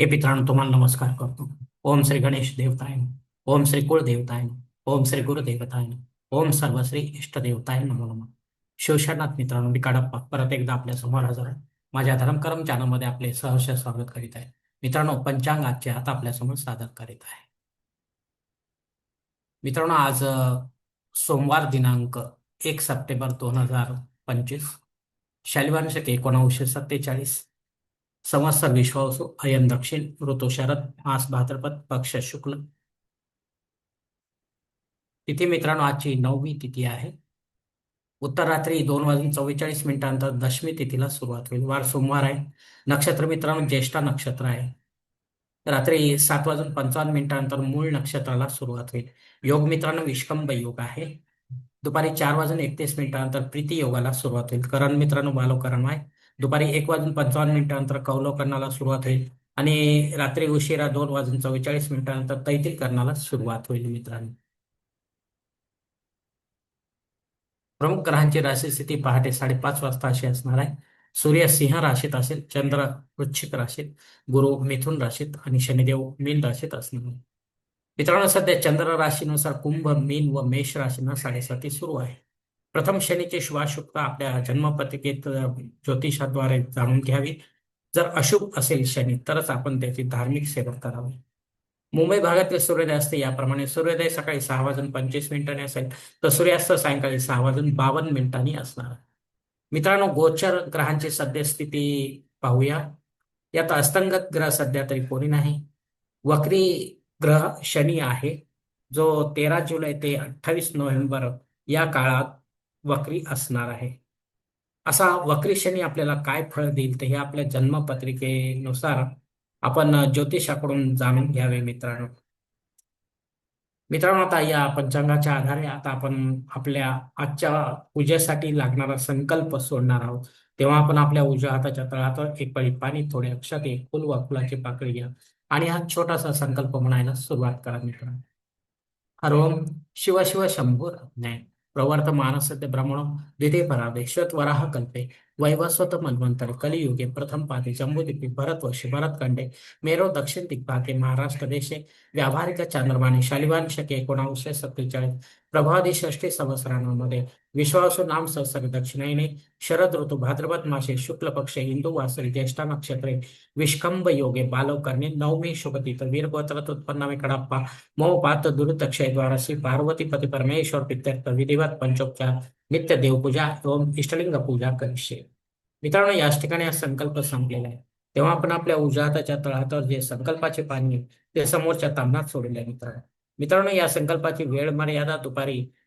हे मित्रांनो तुम्हाला नमस्कार करतो. ओम श्री गणेश देवताय ओम श्री कुळ देवताय ओम श्री गुरुदेवताय ओम सर्वश्री इष्ट देवताय नमो नमः. शिवशरणात मित्रांनो मी काडप्पा परत एकदा आपल्यासमोर हजर माझ्या धर्मकर्म चॅनलमध्ये आपले सहर्ष स्वागत करीत आहे. मित्रांनो पंचांग आजचे आता आपल्यासमोर सादर करीत आहे. मित्रांनो आज सोमवार दिनांक एक सप्टेंबर दोन हजार पंचवीस. शनिवार एकोणावीसशे सत्तेचाळीस. संवत्सर विश्वावसु अयन दक्षिण ऋतु शरद मास भाद्रपद पक्ष शुक्ल. तिथी मित्रांनो आजची नववी तिथी आहे. उत्तर रात्री दोन वाजून चव्वेचाळीस मिनिटांनंतर दशमी तिथीला सुरुवात होईल. वार सोमवार आहे. नक्षत्र मित्रांनो ज्येष्ठा नक्षत्र आहे. रात्री सात वाजून पंचावन्न मिनिटांनंतर मूळ नक्षत्राला सुरुवात होईल. योग मित्रांनो विष्कंभ योग आहे. दुपारी चार वाजून एकतीस मिनिटानंतर प्रीती योगाला सुरुवात होईल. करण मित्रांनो बालोकरण आहे दुपारी एक वाजून पंचावन्न मिनिटांनंतर कौलकरणाला सुरुवात होईल. आणि रात्री उशिरा दोन वाजून चव्वेचाळीस मिनिटानंतर तैतील करणाला सुरुवात होईल मित्रांनो. प्रमुख ग्रहांची राशी स्थिती पहाटे साडेपाच वाजता अशी असणार आहे. सूर्य सिंह राशीत असेल चंद्र वृश्चिक राशीत गुरु मिथुन राशीत आणि शनिदेव मीन राशीत असणार आहे. मित्रांनो सध्या चंद्र राशीनुसार कुंभ मीन व मेष राशींना साडेसाती सुरू आहे. प्रथम शनीची शुभाशुभता आपल्या जन्मपत्रिकेत ज्योतिषाद्वारे जाणून घ्यावी. जर अशुभ असेल शनी तरच आपण त्याची धार्मिक सेवा करावी. मुंबई भागातील सूर्योदय असते याप्रमाणे सूर्योदय सकाळी सहा वाजून पंचवीस मिनिटांनी असेल तर सूर्यास्त सायंकाळी सहा वाजून बावन्न मिनिटांनी असणार. मित्रांनो गोचर ग्रहांची सद्यस्थिती पाहूया. यात अस्तंगत ग्रह सध्या तरी कोणी नाही. वक्री ग्रह शनी आहे जो तेरा जुलै ते अठ्ठावीस नोव्हेंबर या काळात वक्री असणार आहे. असा वक्री शनी आपल्याला काय फळ देईल ते हे आपल्या जन्मपत्रिकेनुसार आपण ज्योतिषाकडून जाणून घ्यावे मित्रांनो. मित्रांनो आता या पंचांगाच्या आधारे आता आपण आपल्या आजच्या पूजेसाठी लागणारा संकल्प सोडणार आहोत. तेव्हा आपण आपल्या उजव्या हाताच्या तळहात एक पळी पाणी थोडे अक्षत एक फुल व फुलाची पाकळी घ्या. आणि हा छोटासा संकल्प म्हणायला सुरुवात करा मित्रांनो. हरोम शिव शिव शंभूर ज्ञान प्रवर्त मानसते ब्रह्मणो द्वितीय परादे श्वेत वराह कल्पे। वैवस्वत मन्वंतर कलियुगे प्रथम पादे जम्बूद्वीपे भरतवर्षे भरतखंडे मेरो दक्षिण दिग्भागे महाराष्ट्र देशे व्यावहारिक चांद्रमाने शालिवांशके एकोणावीसशे सत्तेचाळीस प्रभादी षष्टी संवत्सरांमध्ये विश्वासू नाम संसर्ग दक्षिणेने शरद ऋतू भाद्रपद मासे शुक्ल पक्षे हिंदू वासरी ज्येष्ठा नक्षत्रे विष्कंभ योगे बालव करणे नवमी शुभतीत वीरगोत्रात उत्पन्नामे कडाप्पा मोहपात पात दुरुतक्षय श्री पार्वती पती परमेश्वर पित्यर्थ विधिवत पंचोपचार नित्य देवपूजा एवं इष्टलिंग पूजा करीशे. मित्रांनो याच ठिकाणी हा संकल्प संपलेला आहे. तेव्हा आपण आपल्या उजाताच्या हाताच्या जे संकल्पाचे पाणी ते समोरच्या तांबणात सोडले आहे मित्रांनो. मित्रांनो या संकल्पाची वेळ मर्यादा दुपारी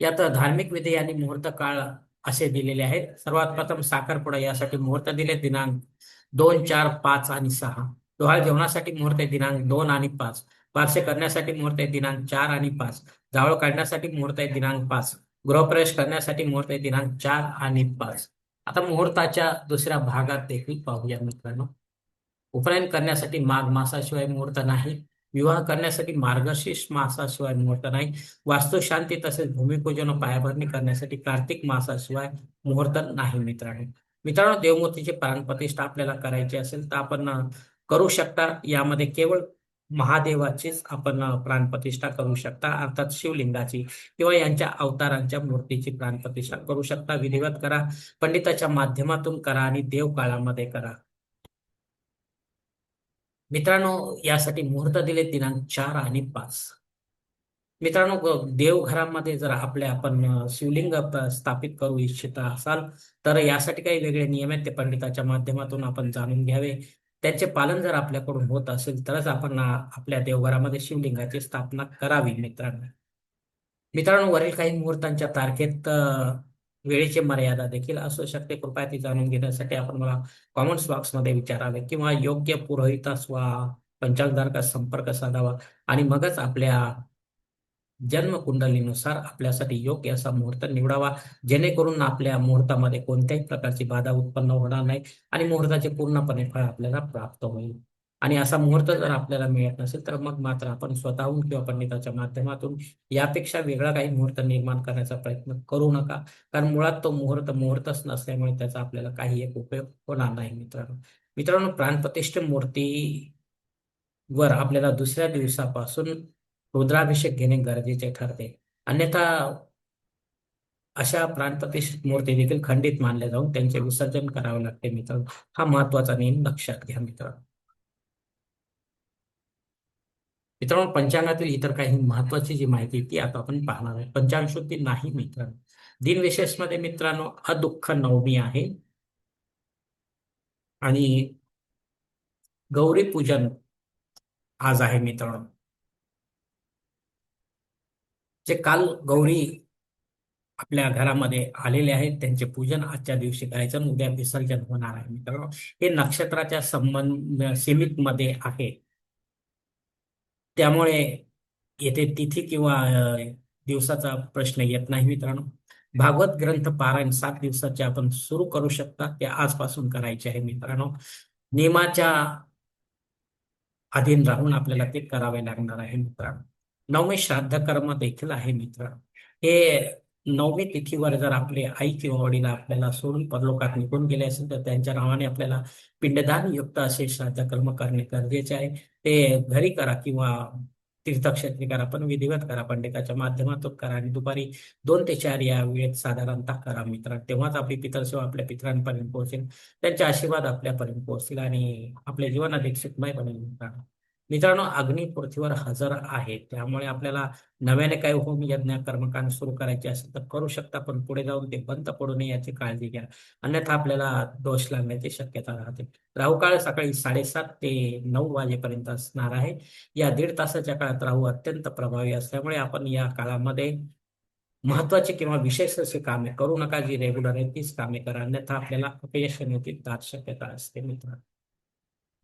यात धार्मिक विधी आणि मुहूर्त काळ असे दिलेले आहेत. सर्वात प्रथम साखरपुडा यासाठी मुहूर्त दिले दिनांक दोन चार पाच आणि सहा. डोहाळ जेवणासाठी मुहूर्त दिनांक दोन आणि पाच. बारसे करण्यासाठी मुहूर्त आहे दिनांक चार आणि पाच. जावळ काढण्यासाठी मुहूर्त आहे दिनांक पाच. गृहप्रवेश करण्यासाठी मुहूर्त आहे दिनांक चार आणि पाच. आता मुहूर्ताच्या दुसऱ्या भागात देखील पाहूया मित्रांनो. उपनयन करण्यासाठी माघ मासाशिवाय मुहूर्त नाही. विवाह करण्यासाठी मार्गशीर्ष मासाशिवाय मुहूर्त नाही. वास्तुशांती तसेच भूमिपूजन पायाभरणी करण्यासाठी कार्तिक मासाशिवाय मुहूर्त नाही मित्रांनो. मित्रांनो देवमूर्तीची प्राणप्रतिष्ठा आपल्याला करायची असेल तर आपण करू शकता. यामध्ये केवळ महादेवाचीच आपण प्राणप्रतिष्ठा करू शकता. अर्थात शिवलिंगाची किंवा यांच्या अवतारांच्या मूर्तीची प्राणप्रतिष्ठा करू शकता. विधिवत करा पंडिताच्या माध्यमातून करा आणि देव काळामध्ये करा. मित्रांनो यासाठी मुहूर्त दिले दिनांक चार आणि पाच. मित्रांनो देवघरामध्ये जर आपल्या आपण शिवलिंग स्थापित करू इच्छित असाल तर यासाठी काही वेगळे नियम आहेत ते पंडिताच्या माध्यमातून आपण जाणून घ्यावे. त्यांचे पालन जर आपल्याकडून होत असेल तरच आपण आपल्या देवघरामध्ये शिवलिंगाची स्थापना करावी मित्रांनो. मित्रांनो वरील काही मुहूर्तांच्या तारखेत वेळेची मर्यादा देखील असू शकते. कृपया ती जाणून घेण्यासाठी आपण मला कॉमेंट्स बॉक्समध्ये विचारावे किंवा योग्य पुरोहितास वा पंचांगधारका संपर्क साधावा आणि मगच आपल्या जन्मकुंडलीनुसार आपल्यासाठी योग्य असा मुहूर्त निवडावा. जेणेकरून आपल्या मुहूर्तामध्ये कोणत्याही प्रकारची बाधा उत्पन्न होणार नाही आणि मुहूर्ताचे पूर्णपणे फळ आपल्याला प्राप्त होईल. आणि असा मुहूर्त जर आपल्याला मिळत नसेल तर मग मात्र आपण स्वतःहून किंवा पंडिताच्या माध्यमातून यापेक्षा वेगळा काही मुहूर्त निर्माण करण्याचा प्रयत्न करू नका. कारण मुळात तो मुहूर्त मुहूर्तच नसल्यामुळे त्याचा आपल्याला काही एक उपयोग होणार नाही मित्रांनो. मित्रांनो प्राणप्रतिष्ठ मूर्ती वर आपल्याला दुसऱ्या दिवसापासून रुद्राभिषेक घेणे गरजेचे ठरते. अन्यथा अशा प्राणप्रतिष्ठित मूर्ती देखील खंडित मानल्या जाऊन त्यांचे विसर्जन करावे लागते मित्रांनो. हा महत्त्वाचा नियम लक्षात घ्या मित्रांनो. मित्रांनो पंचांगातील इतर काही महत्वाची जी माहिती ती आता आपण पाहणार आहे. पंचांग शुद्धी नाही मित्रांनो दिनविशेषमध्ये मित्रांनो अदुःख नवमी आहे. आणि गौरी पूजन आज आहे मित्रांनो. जे काल गौरी आपल्या घरामध्ये आलेले आहेत त्यांचे पूजन आजच्या दिवशी करायचं उद्या विसर्जन होणार आहे मित्रांनो. हे नक्षत्राच्या संबंध सीमित मध्ये आहे. त्यामुळे येथे तिथी किंवा दिवसाचा प्रश्न येत नाही मित्रांनो. भागवत ग्रंथ पारायण सात दिवसाचे आपण सुरू करू शकता. ते आजपासून करायचे आहे मित्रांनो. नियमाच्या अधीन राहून आपल्याला ते करावे लागणार आहे मित्रांनो. नवमी श्राद्ध कर्म देखील आहे मित्रांनो. हे नवमी तिथीवर जर आपले आई किंवा वडील आपल्याला सोडून परलोकात निघून गेले असेल तर त्यांच्या नावाने आपल्याला पिंडदान युक्त असे श्राद्ध कर्म करणे गरजेचे आहे. ते घरी करा किंवा तीर्थक्षेत्री करा पण विधिवत करा. पंडिताच्या माध्यमातून करा आणि दुपारी दोन ते चार या वेळेत साधारणतः करा मित्र तेव्हाच आपली पितरसेवा आपल्या पितरांपर्यंत पोहोचेल. त्यांचे आशीर्वाद आपल्यापर्यंत पोहोचतील आणि आपले जीवन अधिक सुखमय बनेल मित्रांनो. मित्रांनो अग्नी पृथ्वीवर हजर आहे. त्यामुळे आपल्याला नव्याने काही होम यज्ञ कर्मकांड सुरू करायचे असेल तर करू शकता पण पुढे जाऊन ते बंद पडू नये याची काळजी घ्या. अन्यथा आपल्याला दोष लागण्याची शक्यता राहते. राहू काळ सकाळी साडेसात ते नऊ वाजेपर्यंत असणार आहे. या दीड तासाच्या काळात राहू अत्यंत प्रभावी असल्यामुळे आपण या काळामध्ये महत्त्वाचे किंवा विशेष असे कामे करू नका. जी रेग्युलर आहे तीच कामे करा. अन्यथा आपल्याला अपयश येण्याची दाट शक्यता असते मित्रांनो.